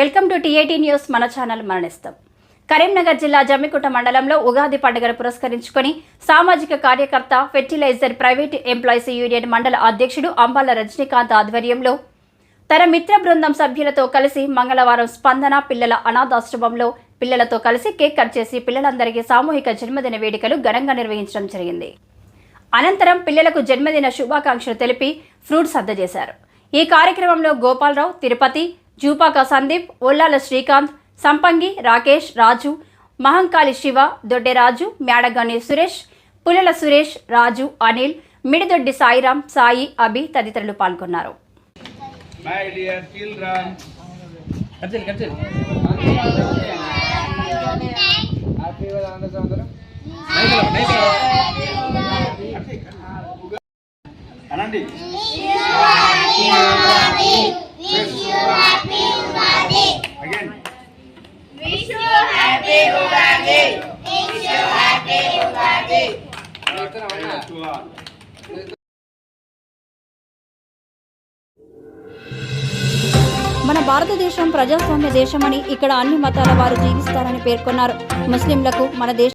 Welcome to TIT news. మన channel మరణిస్తాం. కరీంనగర్ జిల్లా జమ్మికుంట మండలంలో ఉగాది పండుగను పురస్కరించుకొని సామాజిక కార్యకర్త ఫెర్టిలైజర్ ప్రైవేట్ ఎంప్లాయీస్ యూనియన్ మండల అధ్యక్షుడు అంబాల రజనీకాంత్ ఆధ్వర్యంలో తన మిత్ర బృందం సభ్యులతో కలిసి మంగళవారం స్పందన పిల్లల అనాథాశ్రమంలో పిల్లలతో కలిసి కేక్ కట్ చేసి పిల్లలందరికీ సామూహిక జన్మదిన వేడుకలు ఘనంగా నిర్వహించడం జరిగింది. అనంతరం పిల్లలకు జన్మదిన శుభాకాంక్షలు తెలిపి ఫ్రూట్స్ అందజేశారు. ఈ కార్యక్రమంలో గోపాలరావు తిరుపతి జూపాక సందీప్ ఒల్లాల శ్రీకాంత్ సంపంగి రాకేష్ రాజు మహంకాళి శివ దొడ్డెరాజు మేడగని సురేష్ పుల్లల సురేష్ రాజు అనిల్ మిడిదొడ్డి సాయిరాం సాయి అభి తదితరులు పాల్గొన్నారు. My మన భారతదేశం ప్రజాస్వామ్య దేశమని ఇక్కడ అన్ని మతాల వారు జీవిస్తారని పేర్కొన్నారు. ముస్లింలకు మన దేశ